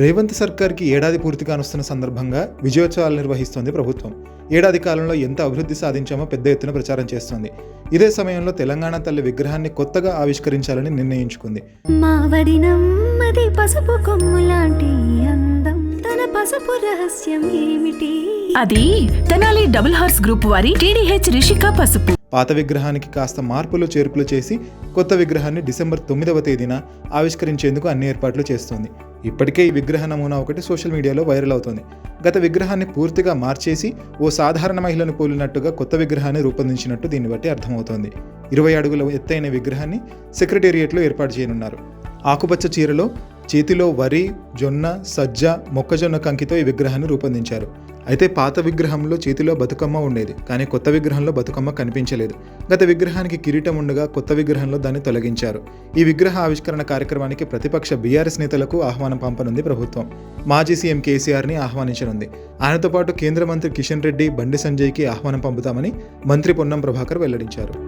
రేవంత్ సర్కార్కి ఏడాది పూర్తిగా అనుస్తున్న సందర్భంగా విజయోత్సవాలు నిర్వహిస్తోంది ప్రభుత్వం. ఏడాది కాలంలో ఎంత అభివృద్ధి సాధించామో పెద్ద ఎత్తున ప్రచారం చేస్తోంది. ఇదే సమయంలో తెలంగాణ తల్లి విగ్రహాన్ని కొత్తగా ఆవిష్కరించాలని నిర్ణయించుకుంది. అందం. తన పసుపు రహస్యం ఏమిటి? అది తెనాలి డబుల్ హార్స్ గ్రూప్ వారి టీడీహెచ్ రిషిక పసుపు. పాత విగ్రహానికి కాస్త మార్పులు చేర్పులు చేసి కొత్త విగ్రహాన్ని డిసెంబర్ తొమ్మిదవ తేదీన ఆవిష్కరించేందుకు అన్ని ఏర్పాట్లు చేస్తోంది. ఇప్పటికే ఈ విగ్రహ నమూనా ఒకటి సోషల్ మీడియాలో వైరల్ అవుతోంది. గత విగ్రహాన్ని పూర్తిగా మార్చేసి ఓ సాధారణ మహిళను పోలినట్టుగా కొత్త విగ్రహాన్ని రూపొందించినట్టు దీన్ని బట్టి అర్థమవుతోంది. ఇరవై అడుగుల ఎత్తైన విగ్రహాన్ని సెక్రటేరియట్లో ఏర్పాటు చేయనున్నారు. ఆకుపచ్చ చీరలో చేతిలో వరి జొన్న సజ్జ మొక్కజొన్న కంకితో ఈ విగ్రహాన్ని రూపొందించారు. అయితే పాత విగ్రహంలో చేతిలో బతుకమ్మ ఉండేది కానీ కొత్త విగ్రహంలో బతుకమ్మ కనిపించలేదు. గత విగ్రహానికి కిరీటం ఉండగా కొత్త విగ్రహంలో దాన్ని తొలగించారు. ఈ విగ్రహ ఆవిష్కరణ కార్యక్రమానికి ప్రతిపక్ష బీఆర్ఎస్ నేతలకు ఆహ్వానం పంపనుంది ప్రభుత్వం. మాజీ సీఎం కేసీఆర్ని ఆహ్వానించనుంది. ఆయనతో పాటు కేంద్ర మంత్రి కిషన్ రెడ్డి బండి సంజయ్కి ఆహ్వానం పంపుతామని మంత్రి పొన్నం ప్రభాకర్ వెల్లడించారు.